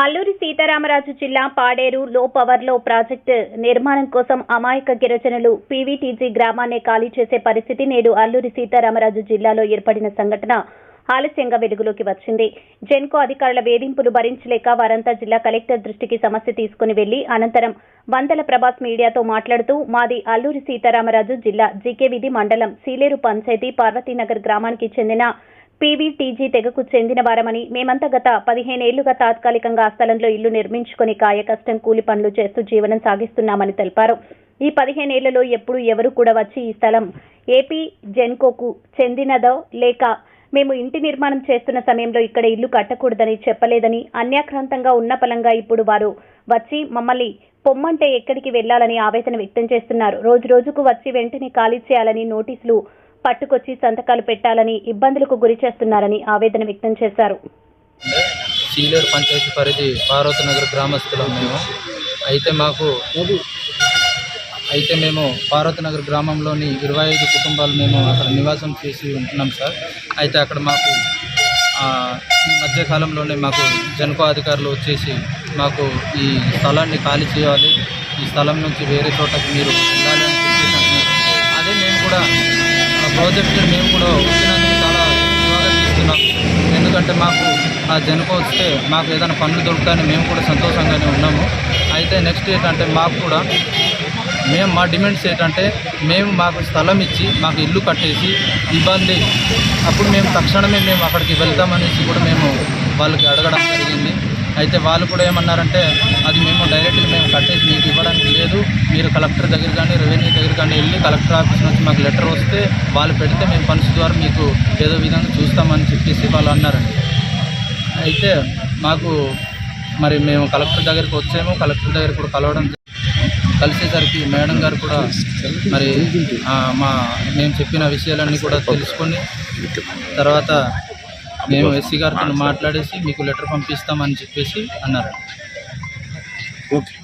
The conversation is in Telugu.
అల్లూరి సీతారామరాజు జిల్లా పాడేరు లో పవర్లో ప్రాజెక్టు నిర్మాణం కోసం అమాయక గిరిజనులు పీవీటీజీ గ్రామాన్నే ఖాళీ చేసే పరిస్థితి నేడు అల్లూరి సీతారామరాజు జిల్లాలో ఏర్పడిన సంఘటన ఆలస్యంగా వెలుగులోకి వచ్చింది. జెన్కో అధికారుల వేధింపులు భరించలేక వారంతా జిల్లా కలెక్టర్ దృష్టికి సమస్య తీసుకుని వెళ్ళి అనంతరం వందల ప్రభాస్ మీడియాతో మాట్లాడుతూ మాది అల్లూరి సీతారామరాజు జిల్లా జీకేవిధి మండలం సీలేరు పంచాయతీ పార్వతీనగర్ గ్రామానికి చెందిన పీవీటీజీ తెగకు చెందిన వారమని మేమంతా గత పదిహేనేళ్ళుగా తాత్కాలికంగా ఆ స్థలంలో ఇల్లు నిర్మించుకుని కాయ కష్టం కూలి పనులు చేస్తూ జీవనం సాగిస్తున్నామని తెలిపారు. ఈ పదిహేనేళ్ళలో ఎప్పుడు ఎవరు కూడా వచ్చి ఈ స్థలం ఏపీ జెన్కోకు చెందినదో లేక మేము ఇంటి నిర్మాణం చేస్తున్న సమయంలో ఇక్కడ ఇల్లు కట్టకూడదని చెప్పలేదని అన్యాక్రాంతంగా ఉన్న పలంగా ఇప్పుడు వారు వచ్చి మమ్మల్ని పొమ్మంటే ఎక్కడికి వెళ్ళాలని ఆవేదన వ్యక్తం చేస్తున్నారు. రోజు రోజుకు వచ్చి వెంటనే ఖాళీ చేయాలని నోటీసులు పట్టుకొచ్చి సంతకాలు పెట్టాలని ఇబ్బందులకు గురి చేస్తున్నారని ఆవేదన వ్యక్తం చేశారు. సీలేరు పంచాయతీ పరిధి పార్వతనగర్ గ్రామస్తులం మేము. అయితే మాకు అయితే మేము పార్వతనగర్ గ్రామంలోని ఇరవై ఐదు కుటుంబాలు మేము అక్కడ నివాసం చేసి ఉంటున్నాం సార్. అయితే అక్కడ మాకు ఈ మధ్యకాలంలోనే మాకు జనకో అధికారులు వచ్చేసి మాకు ఈ స్థలాన్ని ఖాళీ చేయాలి. ఈ స్థలం నుంచి వేరే చోటకి మీరు వెళ్ళాలి ప్రాజెక్టు మేము కూడా వచ్చినందుకు చాలా స్వాగతిస్తున్నాం. ఎందుకంటే మాకు ఆ జనకో వస్తే మాకు ఏదైనా పనులు దొరుకుతాయని మేము కూడా సంతోషంగానే ఉన్నాము. అయితే నెక్స్ట్ ఏంటంటే మాకు కూడా మేము మా డిమాండ్స్ ఏంటంటే మేము మాకు స్థలం ఇచ్చి మాకు ఇల్లు కట్టేసి ఇబ్బంది అప్పుడు మేము తక్షణమే మేము అక్కడికి వెళ్తామనేసి కూడా మేము వాళ్ళకి అడగడం జరిగింది. అయితే వాళ్ళు కూడా ఏమన్నారంటే అది మేము డైరెక్ట్గా మేము కట్టేసి మీకు ఇవ్వడానికి లేదు. మీరు కలెక్టర్ దగ్గర కానీ రెవెన్యూ దగ్గర కానీ వెళ్ళి కలెక్టర్ ఆఫీస్ నుంచి మాకు లెటర్ వస్తే వాళ్ళు పెడితే మేము ఫండ్స్ ద్వారా మీకు ఏదో విధంగా చూస్తామని చెప్పేసి వాళ్ళు అన్నారండి అయితే మాకు మరి మేము కలెక్టర్ దగ్గరికి వచ్చాము. కలెక్టర్ దగ్గర కూడా కలవడం కలిసేసరికి మేడం గారు కూడా మరి మా మేము చెప్పిన విషయాలన్నీ కూడా తెలుసుకొని తర్వాత మేము ఎస్సీ గారితో మాట్లాడేసి మీకు లెటర్ పంపిస్తామని చెప్పేసి అన్నారు. ఓకే.